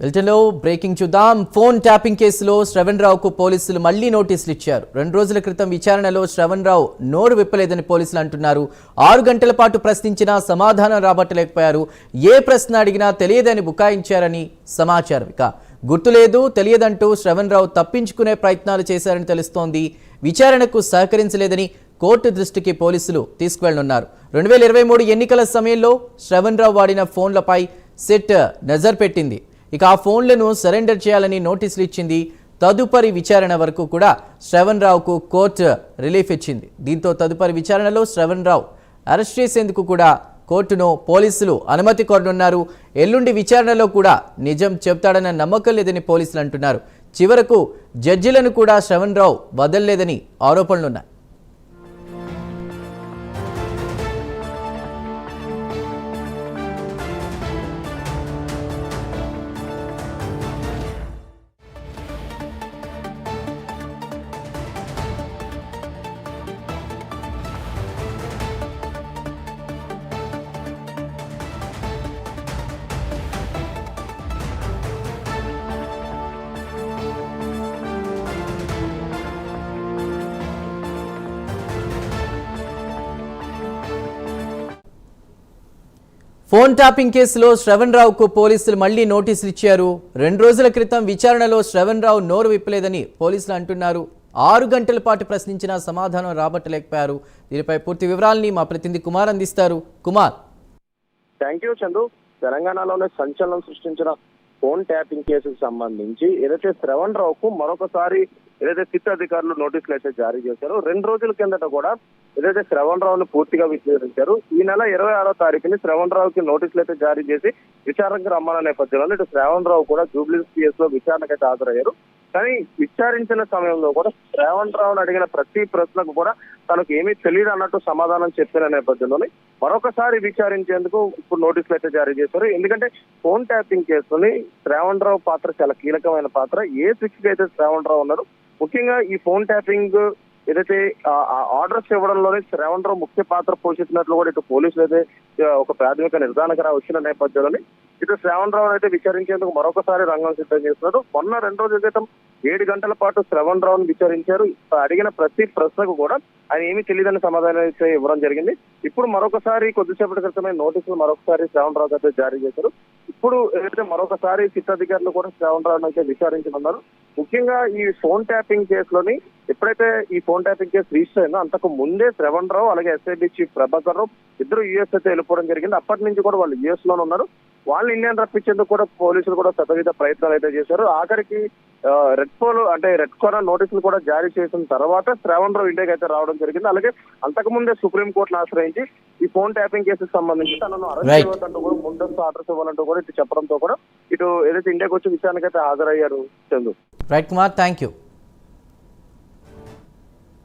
వెల్టన్లో breaking చూద్దాం. Phone tapping కేసులో శ్రవణ్ రావుకు పోలీసులు మళ్ళీ నోటీసులు ఇచ్చారు. రెండు రోజుల క్రితం విచారణలో శ్రవణ్ రావు నోరు విప్పలేదని పోలీసులు అంటున్నారు. ఆరు గంటల పాటు ప్రశ్నించినా సమాధానం రాబట్టలేకపోయారు. ఏ ప్రశ్న అడిగినా తెలియదని బుకాయించారని సమాచారం. ఇక గుర్తులేదు తెలియదంటూ శ్రవణ్ రావు తప్పించుకునే ప్రయత్నాలు చేశారని తెలుస్తోంది. విచారణకు సహకరించలేదని కోర్టు దృష్టికి పోలీసులు తీసుకువెళ్ళనున్నారు. రెండు వేల ఇరవై మూడు ఎన్నికల సమయంలో శ్రవణ్ రావు వాడిన ఫోన్లపై సెట్ నజర్ పెట్టింది. ఇక ఆ ఫోన్లను సరెండర్ చేయాలని నోటీసులు ఇచ్చింది తదుపరి విచారణ వరకు కూడా శ్రవణ్ రావుకు కోర్టు రిలీఫ్ ఇచ్చింది. దీంతో తదుపరి విచారణలో శ్రవణ్ రావు అరెస్ట్ చేసేందుకు కూడా కోర్టును పోలీసులు అనుమతి కోరనున్నారు. ఎల్లుండి విచారణలో కూడా నిజం చెప్తాడన్న నమ్మకం లేదని పోలీసులు అంటున్నారు. చివరకు జడ్జిలను కూడా శ్రవణ్ రావు వదలలేదని ఆరోపణలున్నాయి. ఫోన్ ట్యాపింగ్ కేసులో శ్రవణ్ రావుకు పోలీసులు మళ్ళీ నోటీసులు ఇచ్చారు. రెండు రోజుల క్రితం విచారణలో శ్రవణ్ రావు నోరు విప్పలేదని పోలీసులు అంటున్నారు. ఆరు గంటల పాటు ప్రశ్నించినా సమాధానం రాబట్టలేకపోయారు. దీనిపై పూర్తి వివరాలని మా ప్రతినిధి కుమార్ అందిస్తారు. కుమార్. Thank you Chandu. తెలంగాణలోనే సంచలనం సృష్టించిన ఫోన్ ట్యాపింగ్ కేసుకు సంబంధించి ఏదైతే శ్రవణ్ రావుకు మరొకసారి ఏదైతే సిట్ అధికారులు నోటీసులు అయితే జారీ చేశారో రెండు రోజుల కిందట కూడా ఏదైతే శ్రవణ్ రావును పూర్తిగా విచారించారు ఈ నెల ఇరవై ఆరో తారీఖుని శ్రవణ్ రావుకి నోటీసులు అయితే జారీ చేసి విచారణకు రమ్మన్న నేపథ్యంలో ఇటు శ్రవణ్ రావు కూడా జూబ్లీ పిఎస్లో హాజరయ్యారు. కానీ విచారించిన సమయంలో కూడా రేవంత్ రావును అడిగిన ప్రతి ప్రశ్నకు కూడా తనకు ఏమీ తెలియదు అన్నట్టు సమాధానం చెప్పిన నేపథ్యంలోనే మరొకసారి విచారించేందుకు ఇప్పుడు నోటీసులు అయితే జారీ చేశారు. ఎందుకంటే ఫోన్ ట్యాపింగ్ కేసుని శ్రావణ్ రావు పాత్ర చాలా కీలకమైన పాత్ర. ఏ శిక్షకి అయితే శ్రావణ్ రావు ఉన్నారు ముఖ్యంగా ఈ ఫోన్ ట్యాపింగ్ ఏదైతే ఆర్డర్స్ ఇవ్వడంలోనే శ్రావణ్ రావు ముఖ్య పాత్ర పోషిస్తున్నట్లు కూడా ఇటు పోలీసులు అయితే ఒక ప్రాథమిక నిర్ధారణకు వచ్చిన నేపథ్యంలోనే ఇటు శ్రావణ్ రావు అయితే విచారించేందుకు మరొకసారి రంగం సిద్ధం చేస్తున్నారు. మొన్న రెండు రోజుల క్రితం ఏడు గంటల పాటు శ్రవణ్ రావును విచారించారు అడిగిన ప్రతి ప్రశ్నకు కూడా ఆయన ఏమీ తెలియదని సమాధానం అయితే ఇవ్వడం జరిగింది. ఇప్పుడు మరొకసారి కొద్దిసేపటి క్రితమే నోటీసులు మరొకసారి శ్రావణ్ రావు అయితే జారీ చేశారు. ఇప్పుడు ఏదైతే మరొకసారి సిట్ అధికారులు కూడా శ్రావణ్ రావును అయితే విచారించనున్నారు ముఖ్యంగా ఈ ఫోన్ ట్యాపింగ్ కేసులోని ఎప్పుడైతే ఈ ఫోన్ ట్యాపింగ్ కేసు రిజిస్టర్ అయిందో అంతకు ముందే శ్రవణ్ రావు అలాగే ఎస్ఐబి చీఫ్ ప్రభాకర్ రావు ఇద్దరు యుఎస్ అయితే వెళ్ళిపోవడం జరిగింది. అప్పటి నుంచి కూడా వాళ్ళు యుఎస్లోనే ఉన్నారు. వాళ్ళు ఇండియన్ రప్పించేందుకు కూడా పోలీసులు కూడా శతవిధ ప్రయత్నాలు అయితే చేశారు. ఆఖరికి రెడ్ పోల్ అంటే రెడ్ కార్నర్ నోటీసులు కూడా జారీ చేసిన తర్వాత శ్రావణ్ రావు ఇండియాకి అయితే రావడం జరిగింది. అలాగే అంతకుముందే సుప్రీం కోర్టును ఆశ్రయించి ఈ ఫోన్ ట్యాపింగ్ కేసుకు సంబంధించి తనను అరెస్ట్. చేయవద్దంటూ కూడా ముందస్తు ఆర్డర్స్ ఇవ్వాలంటూ కూడా ఇటు చెప్పడంతో కూడా ఇటు ఏదైతే ఇండియాకి వచ్చి విషయానికైతే హాజరయ్యారు Chandu. Right Kumar thank you